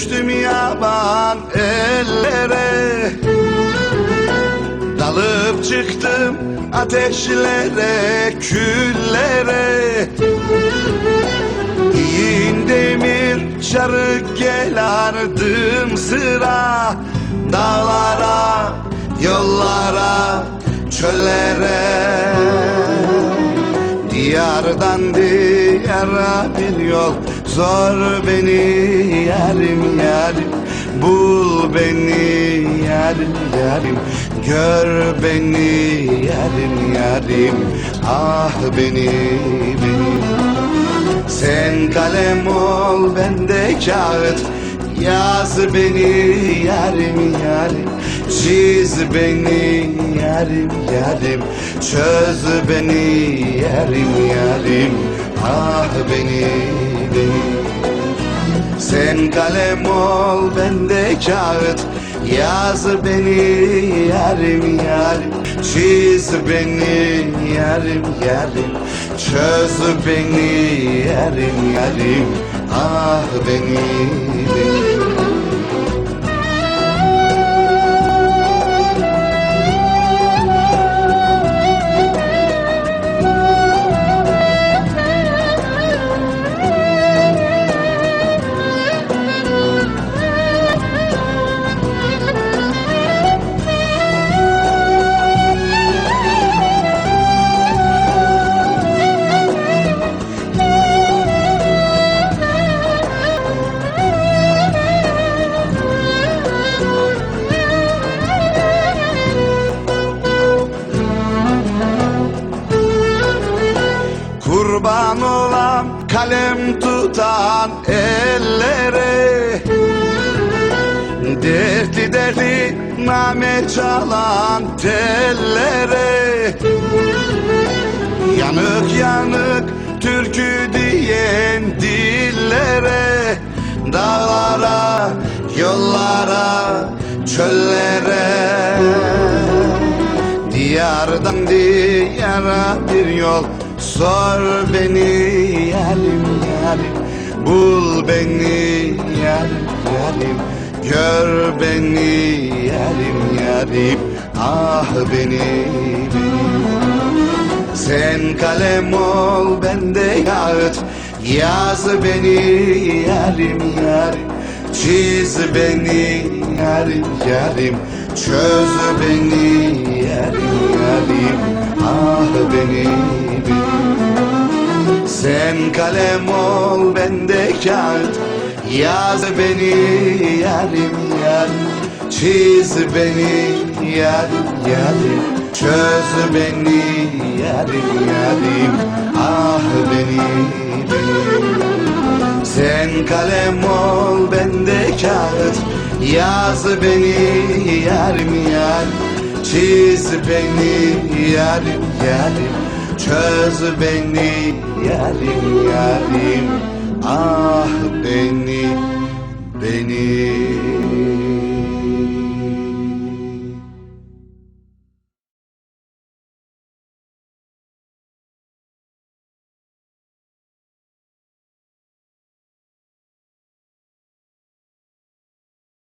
Düştüm yaban ellere. Dalıp çıktım ateşlere, küllere. İyin demir çarık gel ardım sıra. Dağlara, yollara, çöllere. Diyardan diyara bir yol Zor beni yarim yarim Bul beni yarim yarim Gör beni yarim yarim Ah beni beni. Sen kalem ol ben de kağıt. Yaz beni yarim yarim Çiz beni yarim yarim Çöz beni yarim yarim Ah beni sen kalem ol ben de kağıt. Yaz beni yarim yarim. Çiz beni yarim yarim. Çöz beni yarim yarim. Ah beni beni tutan ellere Dertli dertli name çalan tellere Yanık yanık türkü diyen dillere Dağlara, yollara, çöllere Diyardan diyara bir yol Sor beni yarim yarim Bul beni yarim yarim. Gör beni yarim yarim. Ah beni sen kalem ol ben de kağıt Yaz beni yarim yarim. Çiz beni yarim yarim. Çöz beni yarim yarim. Ah beni beni Sen kalem ol ben de kağıt. Yaz beni yarim yarim Çiz beni yarim yarim Çöz beni yarim yarim. Ah beni beni. Sen kalem ol ben de kağıt. Yaz beni yarim yarim Çiz beni yarim yarim Çöz beni yarim yarim Ah beni beni